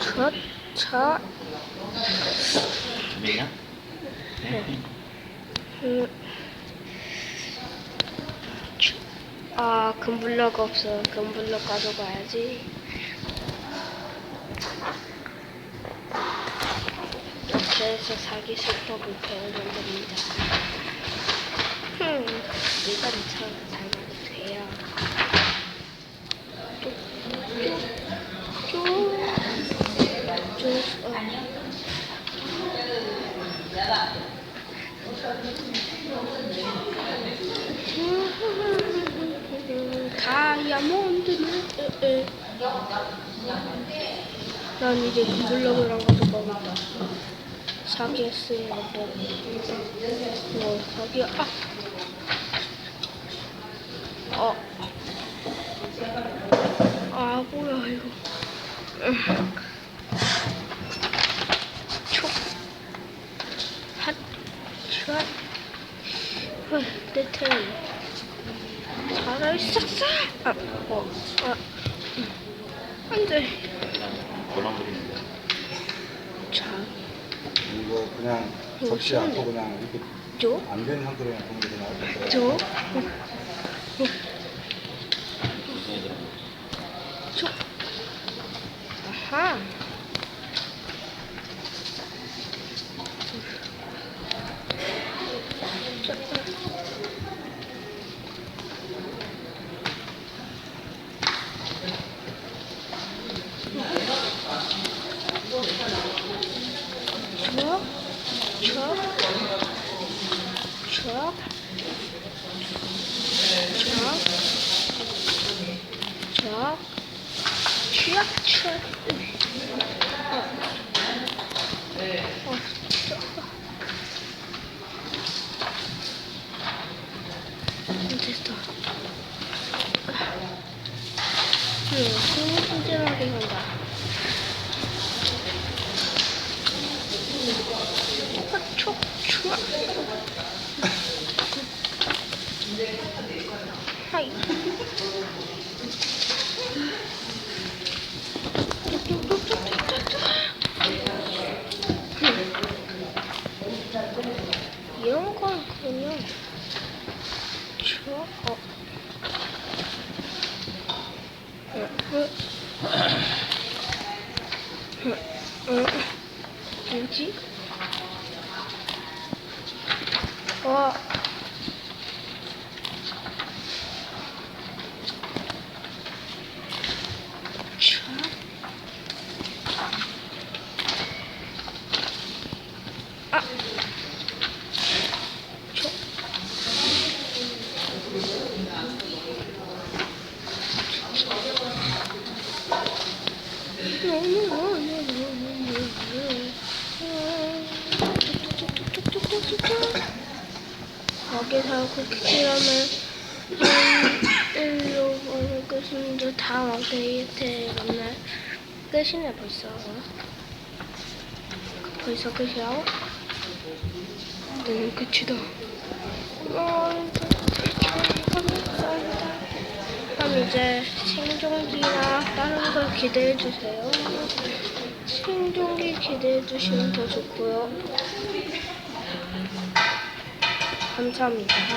첫, 차, 준비했냐? 음. 주- 아, 금블럭 없어. 금블럭 가져가야지. 해서 사기 수법을 배우면 됩니다. 흠, 참 잘못 돼요. 쭉, 쭉, 쭉, 쭉, 어. 다이아몬드는. 난 이제 블럭을 안 가져가겠다 사기했으니까 뭐, 뭐 사기 아 어. 아 뭐야 이거 음. 촉내 턴. 살아있었어! 아, 어, 아, 음. 안 돼. 뭐랑 그리는데? 자, 이거 그냥 접시 쉬운데? 않고 그냥 이렇게 줘? 안된 상태로 그냥 보는 게 나을 것 같아요. 줘? 줘? 아하. 자, 줘? 줘? 줘? 줘? 줘? 취약 취약 어. 어. 어, 됐어. 응, 흥분하게 한다. 하이. 이런 건 그냥 저 어. 뭐지? 我啊。 여기서 쿠키라면 일로 오는 끝인데 다음 데이트 만날 끝이네 벌써. 벌써 끝이야? 네 끝이다. 어, 그럼 이제 생존기나 다른 걸 기대해 주세요. 생존기 기대해 주시면 더 좋고요 감사합니다